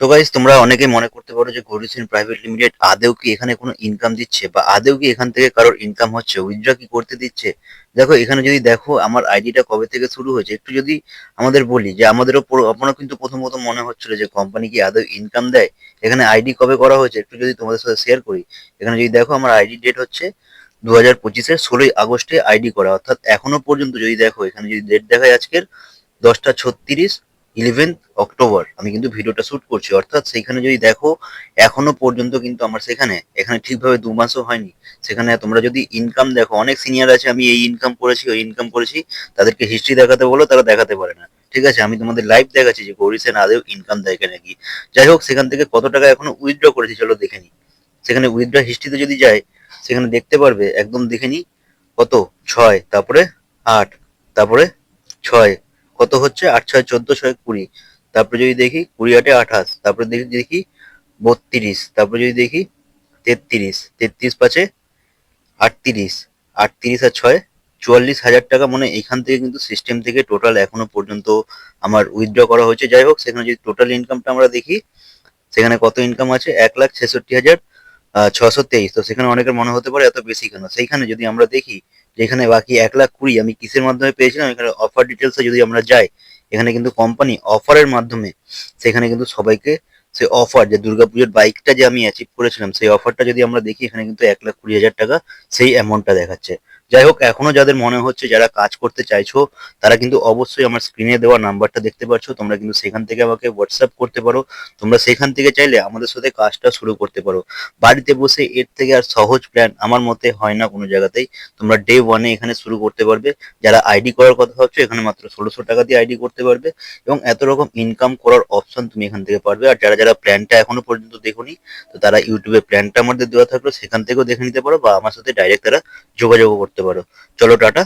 তো গাইজ তোমরা অনেকে মনে করতে পারো যে গরিসিন প্রাইভেট লিমিটেড আদেও কি এখানে কোনো ইনকাম দিচ্ছে? বা আদেও কি এখান থেকে কারোর ইনকাম হচ্ছে? উইথড্র কি করতে দিচ্ছে? দেখো, এখানে যদি দেখো আমার আইডিটা কবে থেকে শুরু হয়েছে, একটু যদি আমাদের বলি যে আমাদেরও আপনার কিন্তু প্রথম প্রথম মনে হচ্ছিল যে কোম্পানি কি আদৌ ইনকাম দেয়? এখানে আইডি কবে করা হয়েছে? একটু যদি তোমাদের সাথে শেয়ার করি। এখানে যদি দেখো আমার আইডি ডেট হচ্ছে দু হাজার পঁচিশের ষোলোই আগস্টে আইডি করা। অর্থাৎ এখনও পর্যন্ত যদি দেখো, এখানে যদি ডেট দেখায় আজকের, দশটা ছত্রিশ ইলেভেন অক্টোবর আমি কিন্তু ভিডিওটা শুট করছি। অর্থাৎ সেইখানে যদি দেখো, এখনও পর্যন্ত কিন্তু আমার সেখানে, এখানে ঠিকভাবে দু মাসও হয়নি। সেখানে তোমরা যদি ইনকাম দেখো, অনেক সিনিয়র আছে, আমি এই ইনকাম করেছি, ওই ইনকাম করেছি, তাদেরকে হিস্ট্রি দেখাতে বলো, তারা দেখাতে পারে না। ঠিক আছে? আমি তোমাদের লাইভ দেখাচ্ছি যে গৌরীসেন আদেও ইনকাম দেয় নাকি যাই হোক, সেখান থেকে কত টাকা এখনও উইথড্র করেছি, চলো দেখে নি সেখানে উইথড্র হিস্ট্রিতে যদি যায়, সেখানে দেখতে পারবে, একদম দেখে নিই, কত? ছয়, তারপরে আট, তারপরে ছয় কত হচ্ছে? আট ছয় চোদ্দ ছয় কুড়ি। তারপরে যদি দেখি, কুড়ি আটে আঠাশ, তারপরে দেখি দেখি বত্রিশ, তারপরে যদি দেখি তেত্রিশ তেত্রিশ পাঁচে আটত্রিশ আটত্রিশ আর ছয়, চুয়াল্লিশ হাজার টাকা। মানে এখান থেকে কিন্তু সিস্টেম থেকে টোটাল এখনও পর্যন্ত আমার উইথড্র করা হয়েছে। যাই হোক, সেখানে যদি টোটাল ইনকামটা আমরা দেখি, সেখানে কত ইনকাম আছে? এক লাখ ছেষট্টি হাজার ছশো তেইশ। তো সেখানে অনেকের মনে হতে পারে এত বেশি কেন? সেইখানে যদি আমরা দেখি যেখানে বাকি এক লাখ কুড়ি, আমি কিসের মাধ্যমে পেয়েছিলাম? এখানে অফার ডিটেলসে যদি আমরা যাই, এখানে কিন্তু কোম্পানি অফারের মাধ্যমে সেখানে কিন্তু সবাইকে সে অফার যে দুর্গাপুজোর বাইকটা যে আমি অ্যাচিভ করেছিলাম, সেই অফারটা যদি আমরা দেখি, এখানে কিন্তু এক লাখ কুড়ি হাজার টাকা সেই অ্যামাউন্টটা দেখাচ্ছে। যাই হোক, এখনও যাদের মনে হচ্ছে যারা কাজ করতে চাইছো, তারা কিন্তু অবশ্যই আমার স্ক্রিনে দেওয়া নাম্বারটা দেখতে পাচ্ছ তোমরা কিন্তু সেখান থেকে আমাকে হোয়াটসঅ্যাপ করতে পারো। তোমরা সেখান থেকে চাইলে আমাদের সাথে কাজটা শুরু করতে পারো। বাড়িতে বসে এর থেকে আর সহজ প্ল্যান আমার মতে হয় না কোনো জায়গাতেই। তোমরা ডে ওয়ানে এখানে শুরু করতে পারবে। যারা আইডি করার কথা ভাবছ, এখানে মাত্র ষোলোশো টাকা দিয়ে আইডি করতে পারবে। এবং এত রকম ইনকাম করার অপশন তুমি এখান থেকে পারবে। আর যারা যারা প্ল্যানটা এখনও পর্যন্ত দেখোনি, তো তারা ইউটিউবে প্ল্যানটা আমাদের দেওয়া থাকল। সেখান থেকেও দেখে নিতে পারো বা আমার সাথে ডাইরেক্ট তারা যোগাযোগ করতে পারো। চলো টাটা।